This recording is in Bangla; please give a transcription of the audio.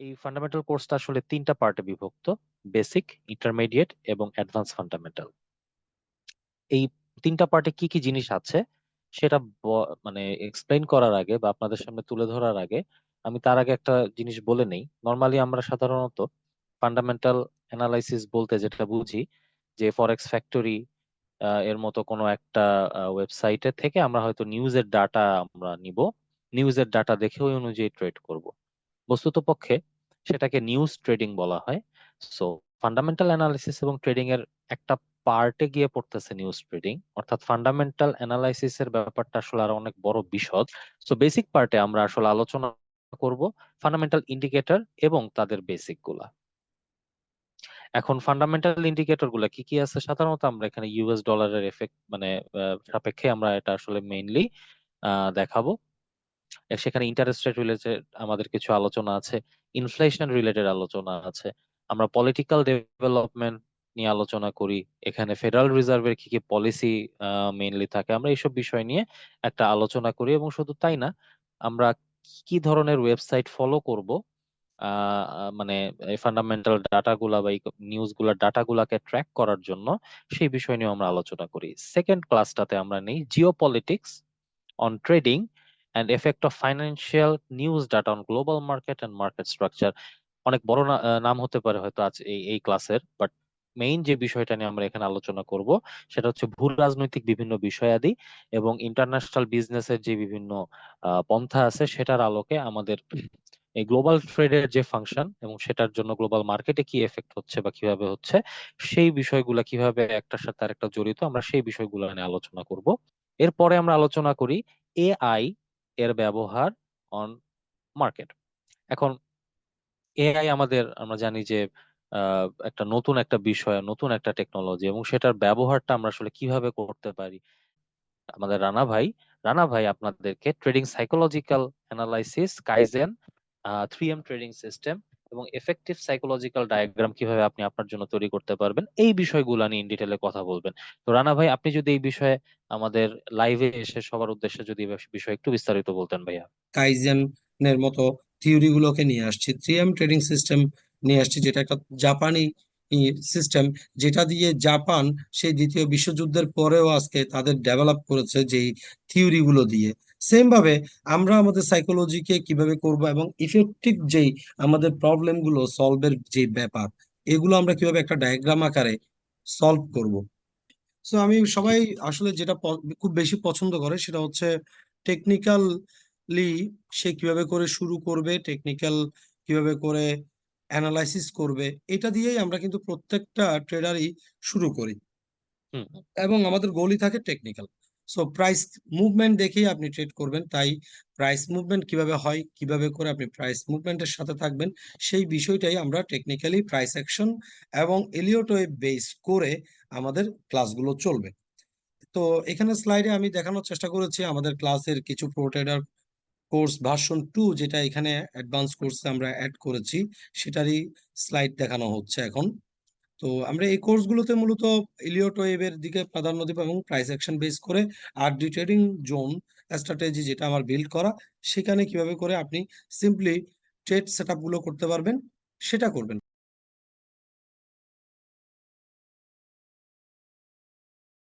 এই ফান্ডামেন্টাল কোর্সটা আসলে তিনটা পার্টে বিভক্ত বেসিক ইন্টারমিডিয়েট এবং অ্যাডভান্স ফান্ডামেন্টাল এই তিনটা পার্টে কি কি জিনিস আছে সেটা মানে এক্সপ্লেইন করার আগে বা আপনাদের সামনে তুলে ধরার আগে আমি তার আগে একটা জিনিস বলে নেই। নর্মালি আমরা সাধারণত ফান্ডামেন্টাল অ্যানালাইসিস বলতে যেটা বুঝি যে ফরেক্স ফ্যাক্টরি এর মতো কোনো একটা ওয়েবসাইটে থেকে আমরা হয়তো নিউজের ডাটা আমরা নিব। নিউজের ডাটা দেখে ওই অনুযায়ী ট্রেড করব। বস্তুত পক্ষে সেটাকে নিউজ ট্রেডিং বলা হয়। সো ফান্ডামেন্টাল অ্যানালাইসিস এবং ট্রেডিং এর একটা পার্টে গিয়ে পড়তেছে নিউজ ট্রেডিং অর্থাৎ ফান্ডামেন্টাল অ্যানালাইসিস এর ব্যাপারটা আসলে আরও অনেক বড় বিশদ। সো বেসিক পার্টে আমরা আসলে আলোচনা করব ফান্ডামেন্টাল ইন্ডিকেটর এবং তাদের বেসিকগুলা। এখন ফান্ডামেন্টাল ইন্ডিকেটরগুলা কি কি আছে? সাধারণত আমরা এখানে ইউএস ডলারের এফেক্ট মানে সাপেক্ষে আমরা এটা আসলে মেইনলি দেখাবো। সেখানে ইন্টারেস্ট রেট রিলেটেড আমাদের কিছু আলোচনা আছে ইনফ্লেশন রিলেটেড আলোচনা আছে, আমরা পলিটিক্যাল ডেভেলপমেন্ট নিয়ে আলোচনা করি, এখানে ফেডারেল রিজার্ভের কি কি পলিসি মেইনলি থাকে, আমরা এইসব বিষয় নিয়ে একটা আলোচনা করি এবং শুধু তাই না, আমরা কি ধরনের ওয়েবসাইট ফলো করব মানে ফান্ডামেন্টাল ডাটাগুলা বা নিউজগুলা ডাটাগুলাকে ট্র্যাক করার জন্য সেই বিষয় নিয়ে আমরা আলোচনা করি। সেকেন্ড ক্লাসটাতে আমরা নেই geopolitics on trading and effect of financial news data on global market and market structure. অনেক বড় নাম হতে পারে হয়তো আজ এই এই ক্লাসের বাট মেইন যে বিষয়টা নিয়ে আমরা এখানে আলোচনা করব, সেটা হচ্ছে ভূ রাজনৈতিক বিভিন্ন বিষয়াদি এবং ইন্টারন্যাশনাল বিজনেসের যে বিভিন্ন পন্থা আছে, সেটার আলোকে আমাদের এই গ্লোবাল ট্রেডের যে ফাংশন এবং সেটার জন্য গ্লোবাল মার্কেটে কি এফেক্ট হচ্ছে বা কীভাবে হচ্ছে, সেই বিষয়গুলো কীভাবে একটার সাথে আরেকটা জড়িত, আমরা সেই বিষয়গুলো নিয়ে আলোচনা করব। এরপরে আমরা আলোচনা করি এআই এর ব্যবহার অন মার্কেট এখন এআই আমাদের আমরা জানি যে আহ, একটা নতুন একটা বিষয় নতুন একটা টেকনোলজি এবং সেটার ব্যবহারটা আমরা আসলে কীভাবে করতে পারি? আমাদের রানা ভাই রানা ভাই আপনাদেরকে trading psychological analysis kaizen three M trading system এবং এফেক্টিভ সাইকোলজিক্যাল ডায়াগ্রাম কীভাবে আপনি আপনার জন্য তৈরি করতে পারবেন, এই বিষয়গুলো নিয়ে ইন ডিটেলে কথা বলবেন। তো রানা ভাই, আপনি যদি এই বিষয়ে আমাদের লাইভে এসে সবার উদ্দেশ্যে যদি বিষয়ে একটু বিস্তারিত বলতেন ভাইয়া। কাইজেনের মতো থিওরি গুলোকে নিয়ে আসছি থ্রি এম ট্রেডিং সিস্টেম নিয়ে আসছি, যেটা একটা জাপানি সিস্টেম যেটা দিয়ে জাপান সেই দ্বিতীয় বিশ্বযুদ্ধের পরেও আজকে তাদের ডেভেলপ করেছে যেই থিওরি গুলো দিয়ে। সেম ভাবে আমরা আমাদের সাইকোলজিকে কীভাবে করব এবং ইফেক্টিভ যেই আমাদের প্রবলেমগুলো সলভের যে ব্যাপার এগুলো আমরা কীভাবে একটা ডায়াগ্রাম আকারে সলভ করব। সো আমি সবাই আসলে যেটা খুব বেশি পছন্দ করে সেটা হচ্ছে টেকনিক্যালি সে কীভাবে করে শুরু করবে টেকনিক্যাল কীভাবে করে অ্যানালাইসিস করবে এটা দিয়েই আমরা কিন্তু প্রত্যেকটা ট্রেডারই শুরু করি। এবং আমাদের গোলই থাকে টেকনিক্যাল সো প্রাইস মুভমেন্ট দেখেই আপনি ট্রেড করবেন। তাই প্রাইস মুভমেন্ট কীভাবে হয়, কীভাবে করে আপনি প্রাইস মুভমেন্টের সাথে থাকবেন, সেই বিষয়টাই আমরা টেকনিক্যালি প্রাইস অ্যাকশন এবং এলিয়ট ওয়েভ বেস করে আমাদের ক্লাসগুলো চলবে। তো, এখানে স্লাইডে আমি দেখানোর চেষ্টা করেছি আমাদের ক্লাসের কিছু প্রোটেডার কোর্স ভার্সন টু যেটা এখানে অ্যাডভান্স কোর্সে আমরা অ্যাড করেছি, সেটারই স্লাইড দেখানো হচ্ছে এখন। তো আমরা এই কোর্সগুলোতে মূলত ইলিয়ট ওয়েবের দিকে প্রাধান্য দেব এবং প্রাইস অ্যাকশন বেস করে আর ডি ট্রেডিং জোন স্ট্র্যাটেজি যেটা আমার বিল্ড করা, সেখানে কীভাবে করে আপনি সিম্পলি ট্রেড সেটগুলো করতে পারবেন, সেটা করবেন।